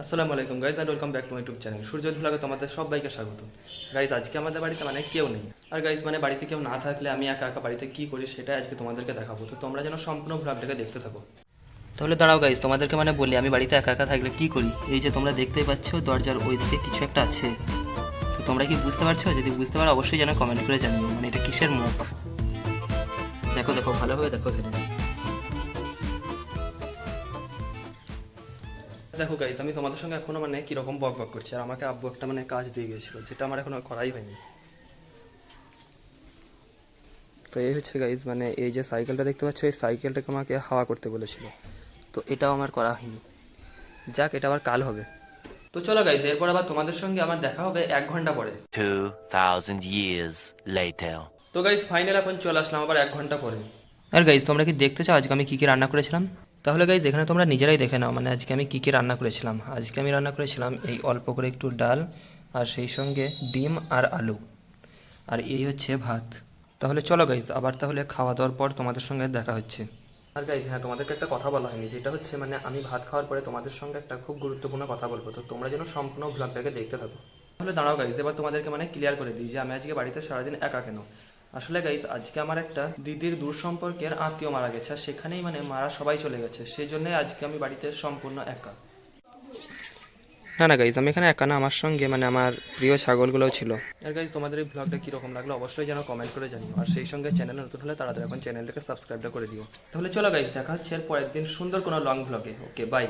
আসসালামু আলাইকুম guys and welcome back to my YouTube channel সূর্যোদ ভ্লগে তোমাদের সবাইকে স্বাগত। গাইজ আজকে আমাদের বাড়িতে মানে কেউ নেই। আর গাইজ মানে বাড়িতে কেউ না থাকলে আমি একা একা বাড়িতে কী করি সেটা আজকে তোমাদেরকে দেখাবো। তো তোমরা যেন সম্পূর্ণ ভ্লগটাকে দেখতে থাকো। তাহলে দাঁড়াও গাইজ তোমাদেরকে মানে বলি, আমি বাড়িতে একা একা থাকলে কী করি? এই যে তোমরা দেখতেই পাচ্ছ, দরজার ওই দিকে কিছু একটা আছে। তো তোমরা কি বুঝতে পারছ? যদি বুঝতে পারো, অবশ্যই যেন কমেন্ট করে জানিও। মানে এটা কিসের মুখ? দেখো দেখো, ভালোভাবে দেখো এখানে। দেখো গাইজ আমি তোমাদের সঙ্গে এখনও মানে কীরকম বক বক করছি আর আমাকে আব্বু একটা মানে কাজ দিয়ে গেছিল যেটা আমার এখনও করাই হয়নি। তো এই হচ্ছে গাইজ মানে এই যে সাইকেলটা দেখতে পাচ্ছ এই সাইকেলটাকে আমাকে হাওয়া করতে বলেছিল। তো এটাও আমার করা হয়নি। যাক এটা আবার কাল হবে। তো চলো গাইজ এরপর আবার তোমাদের সঙ্গে আমার দেখা হবে এক ঘণ্টা পরে। 2,000 years later. তো গাইজ ফাইনাল এখন চলে আসলাম আবার এক ঘণ্টা পরে। আর গাইজ তোমরা কি দেখতে চাও? আজকে আমি কী কী রান্না করেছিলাম? তাহলে গাইজ এখানে তোমরা নিজেরাই দেখে নাও মানে আজকে আমি কী কী রান্না করেছিলাম। আজকে আমি রান্না করেছিলাম এই অল্প করে একটু ডাল আর সেই সঙ্গে ডিম আর আলু। আর এই হচ্ছে ভাত। তাহলে চলো গাইজ আবার তাহলে খাওয়া দাওয়ার পর তোমাদের সঙ্গে দেখা হচ্ছে। আর গাইজ হ্যাঁ তোমাদেরকে একটা কথা বলা হয়নি, যেটা হচ্ছে মানে আমি ভাত খাওয়ার পরে তোমাদের সঙ্গে একটা খুব গুরুত্বপূর্ণ কথা বলব। তো তোমরা যেন সম্পূর্ণ ভ্লগটাকে দেখতে থাকো। তাহলে দাঁড়াও গাইজ এবার তোমাদেরকে মানে ক্লিয়ার করে দিই যে আমি আজকে বাড়িতে সারাদিন একা কেন? আসলে গাইজ আজকে আমার একটা দিদির দূর সম্পর্কের আত্মীয় মারা গেছে আর সেখানেই মানে মারা সবাই চলে গেছে সেই জন্যই আজকে আমি বাড়িতে সম্পূর্ণ একা। না না গাইজ আমি এখানে একা না আমার সঙ্গে মানে আমার প্রিয় ছাগলগুলোও ছিল। আর গাইজ তোমাদের এই ব্লগটা কীরকম লাগল অবশ্যই যেন কমেন্ট করে জানিও আর সেই সঙ্গে চ্যানেল নতুন হলে তাড়াতাড়ি এখন চ্যানেলটাকে সাবস্ক্রাইবটা করে দিও। তাহলে চলো গাইজ দেখা হচ্ছে এর পরের দিন সুন্দর কোনো লং ব্লগে ওকে বাই